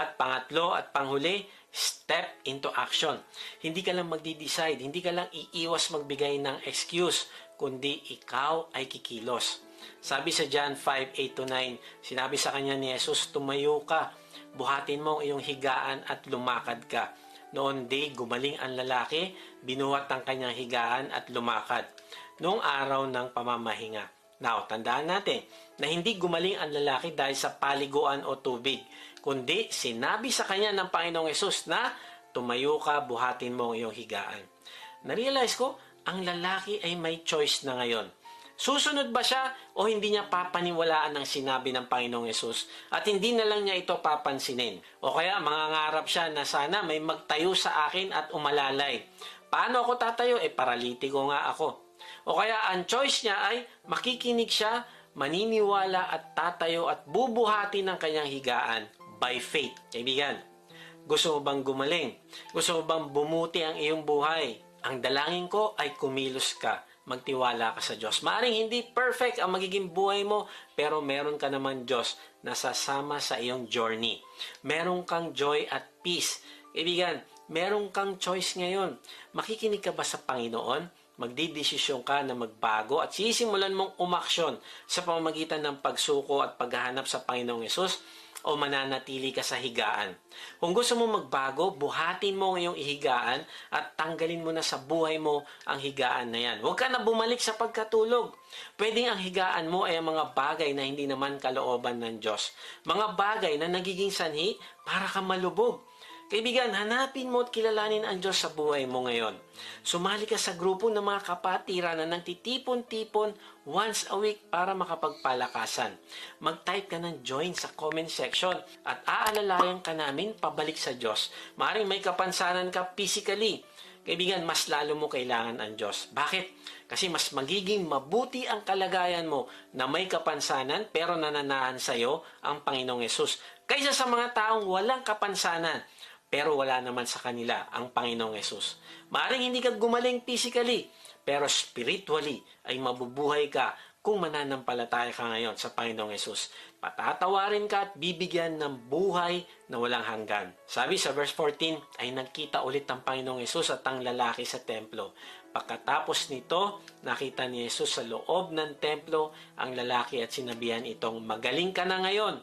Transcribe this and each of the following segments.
At pangatlo at panghuli, step into action. Hindi ka lang magdi-decide, hindi ka lang iiwas magbigay ng excuse, kundi ikaw ay kikilos. Sabi sa John 5, 8-9, sinabi sa kanya ni Jesus, tumayo ka, buhatin mo ang iyong higaan at lumakad ka. Noon day, gumaling ang lalaki, binuhat ang kanyang higaan at lumakad. Noong araw ng pamamahinga. Now, tandaan natin na hindi gumaling ang lalaki dahil sa paliguan o tubig, kundi sinabi sa kanya ng Panginoong Yesus na tumayo ka, buhatin mo ang iyong higaan. Narealize ko, ang lalaki ay may choice na ngayon. Susunod ba siya o hindi niya papaniwalaan ng sinabi ng Panginoong Yesus at hindi na lang niya ito papansinin? O kaya mangangarap siya na sana may magtayo sa akin at umalalay. Paano ako tatayo? Eh paralitiko nga ako. O kaya ang choice niya ay makikinig siya, maniniwala at tatayo at bubuhati ng kanyang higaan by faith. Kaibigan, gusto mo bang gumaling? Gusto mo bang bumuti ang iyong buhay? Ang dalangin ko ay kumilos ka. Magtiwala ka sa Diyos. Maaring hindi perfect ang magiging buhay mo, pero meron ka naman Diyos na sasama sa iyong journey. Meron kang joy at peace. Kaibigan, meron kang choice ngayon. Makikinig ka ba sa Panginoon? Magdidesisyon ka na magbago at sisimulan mong umaksyon sa pamamagitan ng pagsuko at paghahanap sa Panginoong Yesus o mananatili ka sa higaan. Kung gusto mo magbago, buhatin mo ang iyong ihigaan at tanggalin mo na sa buhay mo ang higaan na yan. Huwag ka na bumalik sa pagkatulog. Pwedeng ang higaan mo ay ang mga bagay na hindi naman kalooban ng Diyos. Mga bagay na nagiging sanhi para ka malubog. Kaibigan, hanapin mo at kilalanin ang Diyos sa buhay mo ngayon. Sumali ka sa grupo ng mga kapatiran na nagtitipon-tipon once a week para makapagpalakasan. Mag-type ka ng join sa comment section at aalalayan ka namin pabalik sa Diyos. Maring may kapansanan ka physically. Kaibigan, mas lalo mo kailangan ang Diyos. Bakit? Kasi mas magiging mabuti ang kalagayan mo na may kapansanan pero nananahan sa iyo ang Panginoong Yesus. Kaysa sa mga taong walang kapansanan pero wala naman sa kanila ang Panginoong Yesus. Maaring hindi ka gumaling physically, pero spiritually ay mabubuhay ka kung mananampalataya ka ngayon sa Panginoong Yesus. Patatawarin ka at bibigyan ng buhay na walang hanggan. Sabi sa verse 14 ay nagkita ulit ang Panginoong Yesus at ang lalaki sa templo. Pagkatapos nito, nakita ni Yesus sa loob ng templo ang lalaki at sinabihan itong, Magaling ka na ngayon,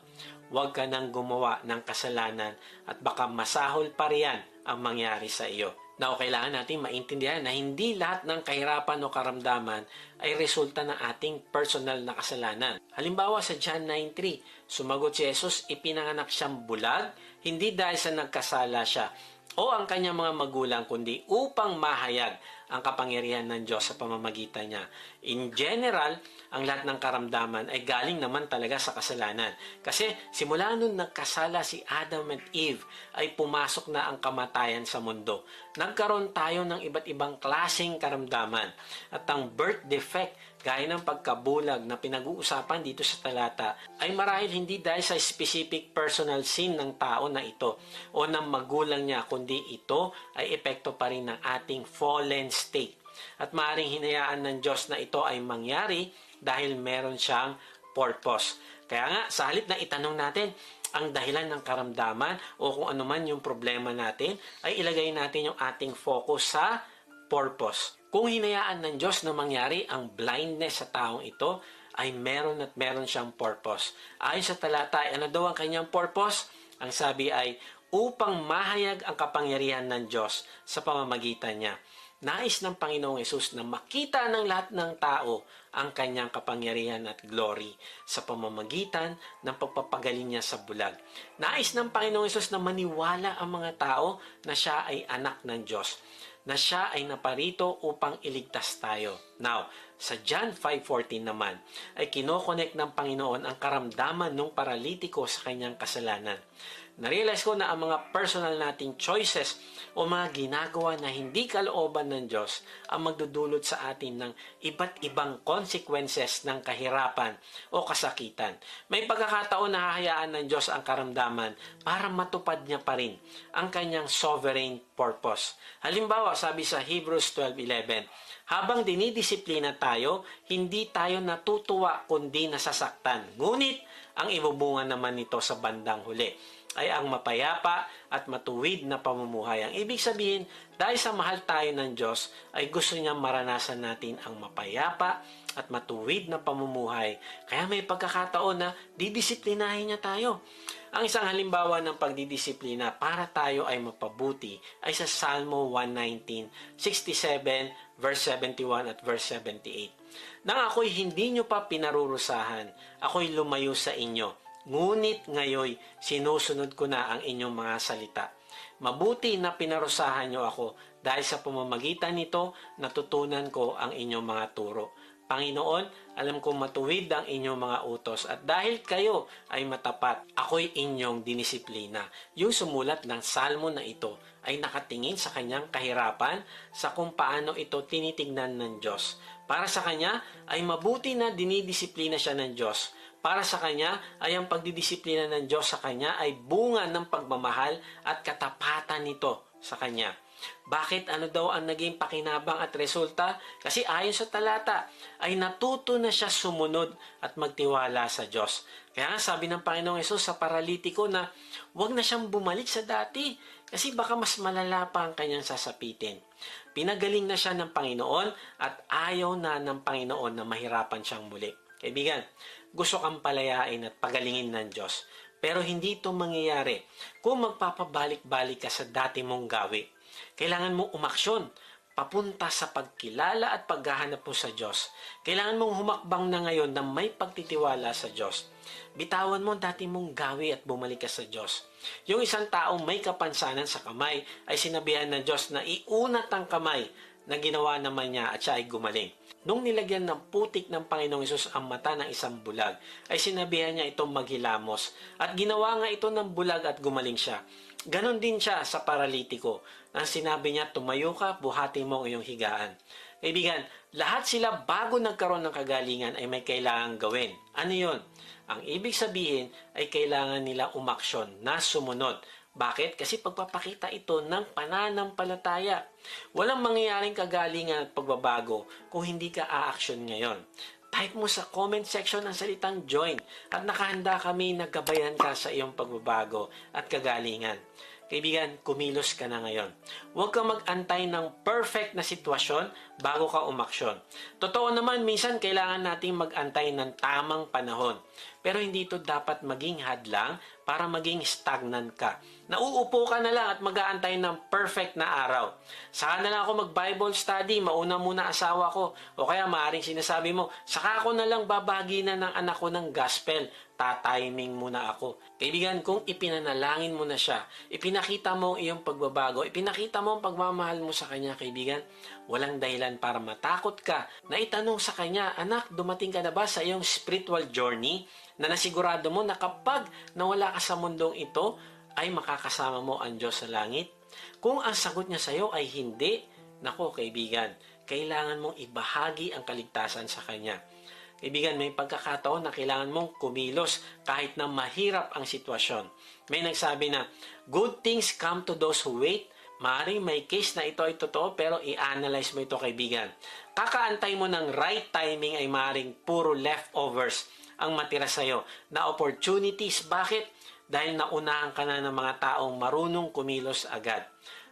huwag ka nang gumawa ng kasalanan at baka masahol pa riyan ang mangyari sa iyo. Now, kailangan natin maintindihan na hindi lahat ng kahirapan o karamdaman ay resulta ng ating personal na kasalanan. Halimbawa sa John 9.3, sumagot si Jesus, ipinanganak siyang bulag, hindi dahil sa nagkasala siya o ang kanyang mga magulang, kundi upang mahayag ang kapangyarihan ng Diyos sa pamamagitan niya. In general, ang lahat ng karamdaman ay galing naman talaga sa kasalanan. Kasi simula nung nagkasala si Adam at Eve, ay pumasok na ang kamatayan sa mundo. Nagkaroon tayo ng iba't ibang klaseng karamdaman. At ang birth defect, gaya ng pagkabulag na pinag-uusapan dito sa talata, ay marahil hindi dahil sa specific personal sin ng tao na ito o ng magulang niya, kundi ito ay epekto pa rin ng ating fallen state. At maaaring hinayaan ng Diyos na ito ay mangyari dahil meron siyang purpose. Kaya nga, sa halip na itanong natin ang dahilan ng karamdaman o kung ano man yung problema natin, ay ilagay natin yung ating focus sa purpose. Kung hinayaan ng Diyos na mangyari ang blindness sa taong ito, ay meron at meron siyang purpose. Ayon sa talata, ano daw ang kanyang purpose? Ang sabi ay, upang mahayag ang kapangyarihan ng Diyos sa pamamagitan niya. Nais ng Panginoong Yesus na makita ng lahat ng tao ang kanyang kapangyarihan at glory sa pamamagitan ng pagpapagaling niya sa bulag. Nais ng Panginoong Yesus na maniwala ang mga tao na siya ay anak ng Diyos na siya ay naparito upang iligtas tayo. Now, sa John 5.14 naman, ay kinokonek ng Panginoon ang karamdaman ng paralitiko sa kanyang kasalanan. Narealize ko na ang mga personal nating choices o mga ginagawa na hindi kalooban ng Diyos ang magdudulot sa atin ng iba't ibang consequences ng kahirapan o kasakitan. May pagkakataon na hahayaan ng Diyos ang karamdaman para matupad niya pa rin ang kanyang sovereign purpose. Halimbawa, sabi sa Hebrews 12.11, habang dinidisiplina tayo, hindi tayo natutuwa kundi nasasaktan. Ngunit, ang ibubunga naman nito sa bandang huli. Ay ang mapayapa at matuwid na pamumuhay. Ang ibig sabihin, dahil sa mahal tayo ng Diyos, ay gusto niya maranasan natin ang mapayapa at matuwid na pamumuhay. Kaya may pagkakataon na didisiplinahin niya tayo. Ang isang halimbawa ng pagdidisiplina para tayo ay mapabuti ay sa Salmo 119, 67, verse 71 at verse 78. Nang ako'y hindi nyo pa pinarurusahan, ako'y lumayo sa inyo. Ngunit ngayoy, sinusunod ko na ang inyong mga salita. Mabuti na pinarusahan nyo ako dahil sa pamamagitan nito natutunan ko ang inyong mga turo. Panginoon, alam kong matuwid ang inyong mga utos at dahil kayo ay matapat, ako'y inyong dinisiplina. Yung sumulat ng salmo na ito ay nakatingin sa kanyang kahirapan sa kung paano ito tinitignan ng Diyos. Para sa kanya ay mabuti na dinidisiplina siya ng Diyos. Para sa kanya ay ang pagdidisiplina ng Diyos sa kanya ay bunga ng pagmamahal at katapatan nito sa kanya. Bakit ano daw ang naging pakinabang at resulta? Kasi ayon sa talata, ay natuto na siya sumunod at magtiwala sa Diyos. Kaya nga sabi ng Panginoong Yesus sa paralitiko na huwag na siyang bumalik sa dati kasi baka mas malala pa ang kanyang sasapitin. Pinagaling na siya ng Panginoon at ayaw na ng Panginoon na mahirapan siyang muli. Kaibigan, gusto kang palayain at pagalingin ng Diyos. Pero hindi ito mangyayari kung magpapabalik-balik ka sa dati mong gawi. Kailangan mong umaksyon papunta sa pagkilala at paghahanap mo sa Diyos. Kailangan mong humakbang na ngayon na may pagtitiwala sa Diyos. Bitawan mo dati mong gawi at bumalik ka sa Diyos. Yung isang taong may kapansanan sa kamay ay sinabihan ng Diyos na iunat ang kamay na ginawa naman niya at siya ay gumaling. Nung nilagyan ng putik ng Panginoong Isus ang mata ng isang bulag, ay sinabihan niya itong maghilamos. At ginawa nga ito ng bulag at gumaling siya. Ganon din siya sa paralitiko. Ang sinabi niya, tumayo ka, buhati mo ang iyong higaan. Kaibigan, lahat sila bago nagkaroon ng kagalingan ay may kailangan gawin. Ano yon? Ang ibig sabihin ay kailangan nila umaksyon na sumunod. Bakit? Kasi pagpapakita ito ng pananampalataya. Walang mangyayaring kagalingan at pagbabago kung hindi ka aaksyon ngayon. Type mo sa comment section ang salitang join at nakahanda kami na gabayan ka sa iyong pagbabago at kagalingan. Kaibigan, kumilos ka na ngayon. Huwag kang mag-antay ng perfect na sitwasyon bago ka umaksyon. Totoo naman, minsan kailangan nating mag-antay ng tamang panahon. Pero hindi ito dapat maging hadlang para maging stagnant ka. Nauupo ka na lang at mag-aantay ng perfect na araw. Saka na lang ako mag-Bible study, mauna muna asawa ko. O kaya maaaring sinasabi mo, saka ako na lang babagi na ng anak ko ng gospel. Tatiming muna ako. Kaibigan, kung ipinanalangin mo na siya, ipinakita mo ang iyong pagbabago, ipinakita mo ang pagmamahal mo sa kanya, kaibigan, walang dahilan para matakot ka na itanong sa kanya, anak, dumating ka na ba sa iyong spiritual journey na nasigurado mo na kapag nawala ka sa mundong ito, ay makakasama mo ang Diyos sa langit? Kung ang sagot niya sa iyo ay hindi, nako kaibigan, kailangan mong ibahagi ang kaligtasan sa Kanya. Kaibigan, may pagkakataon na kailangan mong kumilos kahit na mahirap ang sitwasyon. May nagsabi na, good things come to those who wait. Maaaring may case na ito ay totoo pero i-analyze mo ito kaibigan. Kakaantay mo ng right timing ay maaaring puro leftovers ang matira sa'yo na opportunities. Bakit? Dahil naunahan ka na ng mga taong marunong kumilos agad.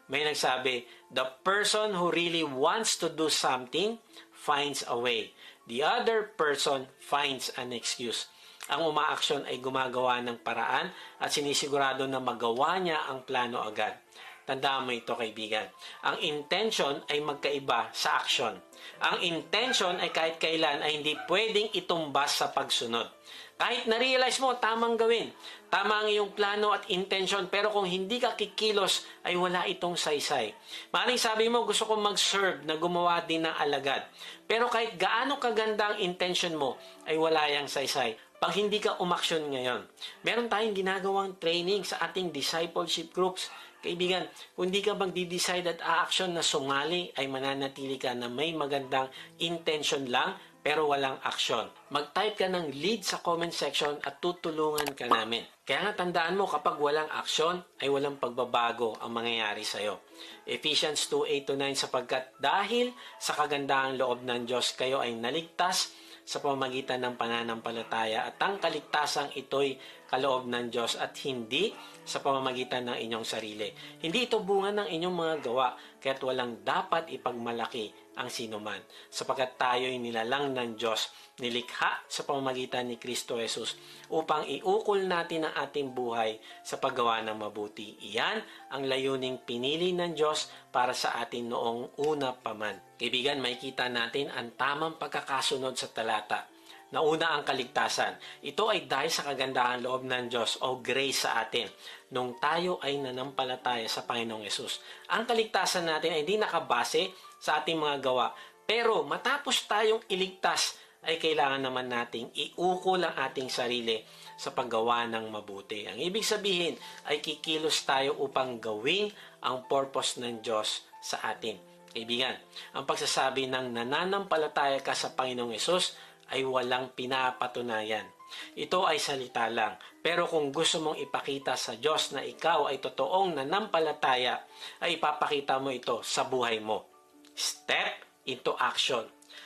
May nagsabi, the person who really wants to do something finds a way. The other person finds an excuse. Ang umaaksyon ay gumagawa ng paraan at sinisigurado na magawa niya ang plano agad. Tandaan mo ito kaibigan. Ang intention ay magkaiba sa action. Ang intention ay kahit kailan ay hindi pwedeng itumbas sa pagsunod. Kahit na-realize mo, tamang gawin. Tama ang iyong plano at intention, pero kung hindi ka kikilos, ay wala itong saysay. Maring sabi mo, gusto kong mag-serve na gumawa din ng alagad. Pero kahit gaano kaganda ang intention mo, ay wala yang saysay. Pag hindi ka umaksyon ngayon, meron tayong ginagawang training sa ating discipleship groups. Kaibigan, kung di ka magdi-decide at a-action na sumali, ay mananatili ka na may magandang intention lang, pero walang aksyon. Mag-type ka ng lead sa comment section at tutulungan ka namin. Kaya nga tandaan mo kapag walang aksyon ay walang pagbabago ang mangyayari sa iyo. Ephesians 2:8-9 sapagkat dahil sa kagandahang loob ng Diyos kayo ay naligtas sa pamamagitan ng pananampalataya at ang kaligtasang ito'y kaloob ng Diyos at hindi sa pamamagitan ng inyong sarili. Hindi ito bunga ng inyong mga gawa, kaya't walang dapat ipagmalaki ang sinuman, sapagkat tayo'y nilalang ng Diyos, nilikha sa pamamagitan ni Kristo Jesus upang iukol natin ang ating buhay sa paggawa ng mabuti. Iyan ang layuning pinili ng Diyos para sa atin noong una pa man. Kaibigan, makikita natin ang tamang pagkakasunod sa talata. Nauna ang kaligtasan. Ito ay dahil sa kagandahan loob ng Diyos o grace sa atin nung tayo ay nanampalataya sa Panginoong Yesus. Ang kaligtasan natin ay hindi nakabase sa ating mga gawa. Pero matapos tayong iligtas, ay kailangan naman nating iukol ang ating sarili sa paggawa ng mabuti. Ang ibig sabihin ay kikilos tayo upang gawin ang purpose ng Diyos sa atin. Kaibigan, ang pagsasabi ng nananampalataya ka sa Panginoong Yesus ay walang pinapatunayan. Ito ay salita lang. Pero kung gusto mong ipakita sa Diyos na ikaw ay totoong nanampalataya, ay ipapakita mo ito sa buhay mo. Step into action.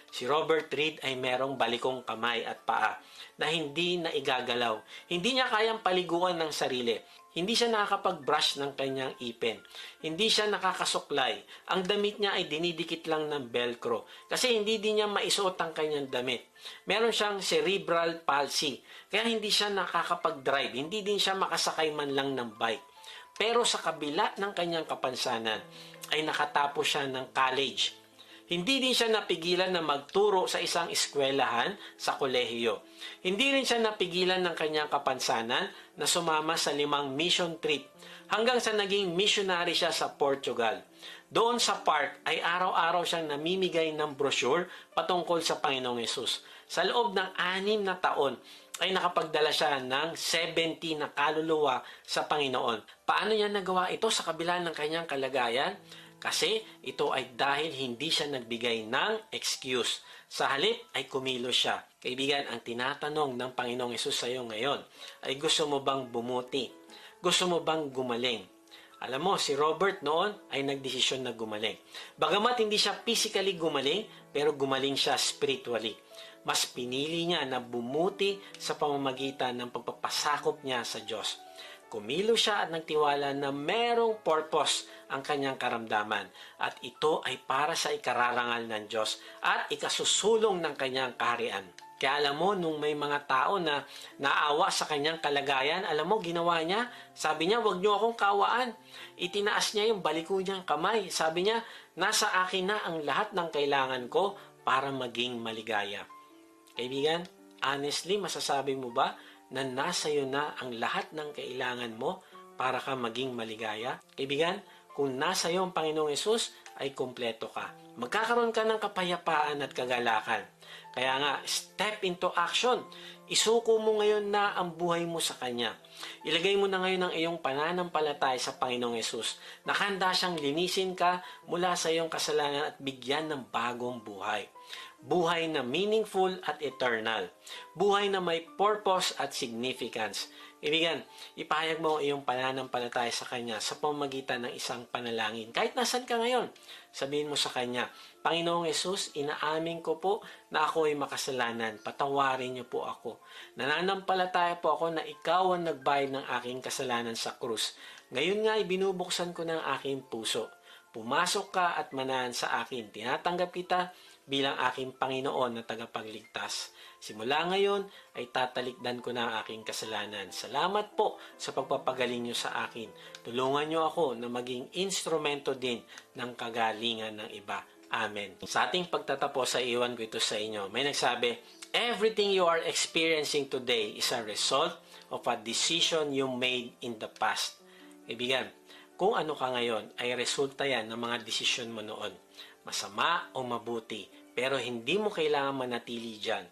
Si Robert Reed ay merong balikong kamay at paa na hindi na igagalaw. Hindi niya kayang paliguan ng sarili. Hindi siya nakakapag-brush ng kanyang ipin. Hindi siya nakakasuklay. Ang damit niya ay dinidikit lang ng velcro. Kasi hindi din niya maisuot ang kanyang damit. Meron siyang cerebral palsy. Kaya hindi siya nakakapag-drive. Hindi din siya makasakay man lang ng bike. Pero sa kabila ng kanyang kapansanan, ay nakatapos siya ng college. Hindi din siya napigilan na magturo sa isang eskwelahan sa kolehiyo. Hindi rin siya napigilan ng kanyang kapansanan na sumama sa limang mission trip hanggang sa naging missionary siya sa Portugal. Doon sa park ay araw-araw siyang namimigay ng brochure patungkol sa Panginoong Yesus. Sa loob ng anim na taon ay nakapagdala siya ng 70 na kaluluwa sa Panginoon. Paano niya nagawa ito sa kabila ng kanyang kalagayan? Kasi ito ay dahil hindi siya nagbigay ng excuse. Sa halip ay kumilos siya. Kaibigan, ang tinatanong ng Panginoong Yesus sa iyo ngayon ay gusto mo bang bumuti? Gusto mo bang gumaling? Alam mo, si Robert noon ay nagdesisyon na gumaling. Bagamat hindi siya physically gumaling, pero gumaling siya spiritually. Mas pinili niya na bumuti sa pamamagitan ng pagpapasakop niya sa Diyos. Kumilo siya at nagtiwala na merong purpose ang kanyang karamdaman at ito ay para sa ikararangal ng Diyos at ikasusulong ng kanyang kaharian. Kaya alam mo, nung may mga tao na naawa sa kanyang kalagayan, alam mo, ginawa niya, sabi niya, wag niyo akong kawaan. Itinaas niya yung baliko niyang kamay. Sabi niya, nasa akin na ang lahat ng kailangan ko para maging maligaya. Kaibigan, honestly, masasabi mo ba na nasa iyo na ang lahat ng kailangan mo para ka maging maligaya? Kaibigan, kung nasa iyo ang Panginoong Yesus, ay kumpleto ka. Magkakaroon ka ng kapayapaan at kagalakan. Kaya nga, step into action. Isuko mo ngayon na ang buhay mo sa Kanya. Ilagay mo na ngayon ang iyong pananampalataya sa Panginoong Yesus. Nakanda siyang linisin ka mula sa iyong kasalanan at bigyan ng bagong buhay. Buhay na meaningful at eternal. Buhay na may purpose at significance. Ibigan, ipahayag mo ang iyong pananampalataya sa Kanya sa pamamagitan ng isang panalangin. Kahit nasan ka ngayon, sabihin mo sa Kanya, Panginoong Yesus, inaamin ko po na ako ay makasalanan. Patawarin niyo po ako. Nananampalataya po ako na ikaw ang nagbayad ng aking kasalanan sa krus. Ngayon nga, ibinubuksan ko ng aking puso. Pumasok ka at manahan sa akin. Tinatanggap kita bilang aking Panginoon na tagapagligtas. Simula ngayon ay tatalikdan ko na ang aking kasalanan. Salamat po sa pagpapagaling niyo sa akin. Tulungan niyo ako na maging instrumento din ng kagalingan ng iba. Amen. Sa ating pagtatapos sa iwan ko ito sa inyo, may nagsabi, Everything you are experiencing today is a result of a decision you made in the past. Kaibigan, kung ano ka ngayon ay resulta yan ng mga desisyon mo noon. Masama o mabuti, pero hindi mo kailangan manatili dyan.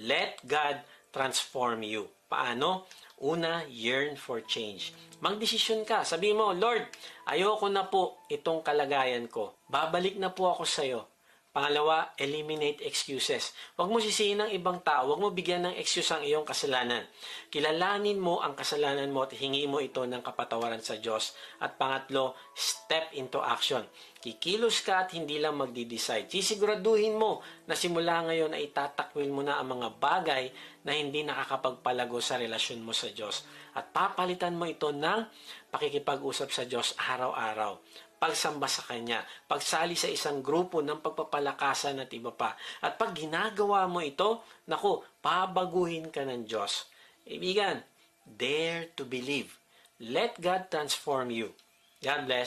Let God transform you. Paano? Una, yearn for change. Magdesisyon ka. Sabi mo, Lord, ayoko na po itong kalagayan ko. Babalik na po ako sa iyo. Pangalawa, eliminate excuses. Huwag mo sisihin ng ibang tao. Huwag mo bigyan ng excuse ang iyong kasalanan. Kilalanin mo ang kasalanan mo at hingi mo ito ng kapatawaran sa Diyos. At pangatlo, step into action. Kikilos ka at hindi lang magdi-decide. Sisiguraduhin mo na simula ngayon ay itatakwil mo na ang mga bagay na hindi nakakapagpalago sa relasyon mo sa Diyos. At papalitan mo ito ng pakikipag-usap sa Diyos araw-araw. Pagsamba sa Kanya, pagsali sa isang grupo ng pagpapalakasan at iba pa. At pag ginagawa mo ito, naku, pabaguhin ka ng Diyos. Ibigan, dare to believe. Let God transform you. God bless.